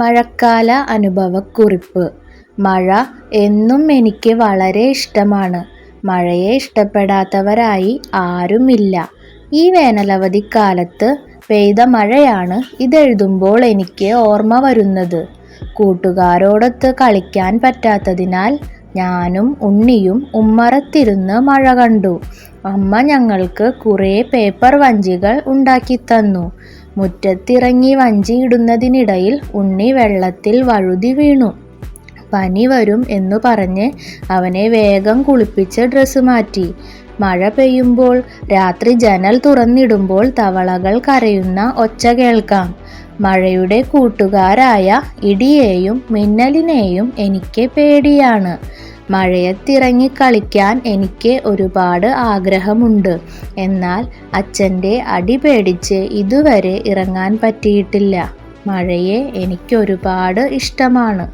മഴക്കാല അനുഭവക്കുറിപ്പ്. മഴ എന്നും എനിക്ക് വളരെ ഇഷ്ടമാണ്. മഴയെ ഇഷ്ടപ്പെടാത്തവരായി ആരുമില്ല. ഈ വേനലവധിക്കാലത്ത് പെയ്ത മഴയാണ് ഇതെഴുതുമ്പോൾ എനിക്ക് ഓർമ്മ വരുന്നത്. കൂട്ടുകാരോടൊത്ത് കളിക്കാൻ പറ്റാത്തതിനാൽ ഞാനും ഉണ്ണിയും ഉമ്മറത്തിരുന്ന് മഴ കണ്ടു. അമ്മ ഞങ്ങൾക്ക് കുറേ പേപ്പർ വഞ്ചികൾ ഉണ്ടാക്കിത്തന്നു മുറ്റത്തിറങ്ങി വഞ്ചിയിടുന്നതിനിടയിൽ ഉണ്ണി വെള്ളത്തിൽ വഴുതി വീണു. പനി വരും എന്നു പറഞ്ഞ് അവനെ വേഗം കുളിപ്പിച്ച് ഡ്രസ്സ് മാറ്റി. മഴ പെയ്യുമ്പോൾ രാത്രി ജനൽ തുറന്നിടുമ്പോൾ തവളകൾ കരയുന്ന ഒച്ച കേൾക്കാം. മഴയുടെ കൂട്ടുകാരായ ഇടിയേയും മിന്നലിനെയും എനിക്ക് പേടിയാണ്. മഴയത്തിറങ്ങി കളിക്കാൻ എനിക്ക് ഒരുപാട് ആഗ്രഹമുണ്ട്. എന്നാൽ അച്ഛന്റെ അടി പേടിച്ച് ഇതുവരെ ഇറങ്ങാൻ പറ്റിയിട്ടില്ല. മഴയെ എനിക്കൊരുപാട് ഇഷ്ടമാണ്.